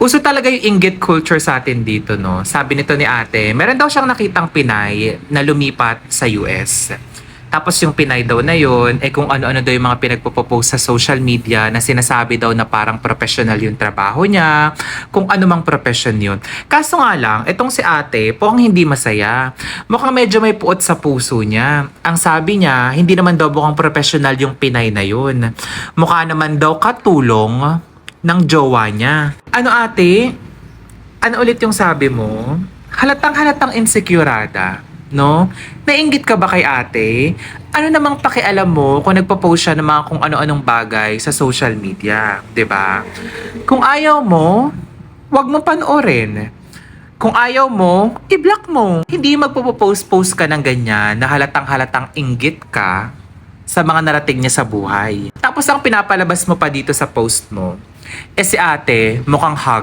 Uso talaga yung inggit culture sa atin dito, no? Sabi nito ni ate, meron daw siyang nakitang Pinay na lumipat sa US. Tapos yung Pinay daw na yun, eh kung ano-ano daw yung mga pinagpo-post sa social media na sinasabi daw na parang professional yung trabaho niya, kung ano mang profession yun. Kaso nga lang, itong si ate, po ang hindi masaya. Mukhang medyo may puot sa puso niya. Ang sabi niya, hindi naman daw mukhang professional yung Pinay na yun. Mukha naman daw katulong ng jowa niya. Ano ate? Ano ulit yung sabi mo? Halatang halatang insecurada, no? Nainggit ka ba kay ate? Ano namang pakialam mo kung nagpo-post siya ng mga kung ano-anong bagay sa social media, 'di ba? Kung ayaw mo, wag mo panoorin. Kung ayaw mo, i-block mo. Hindi magpo-post-post ka ng ganyan na halatang halatang inggit ka sa mga narating niya sa buhay. Tapos ang pinapalabas mo pa dito sa post mo, eh si ate mukhang hug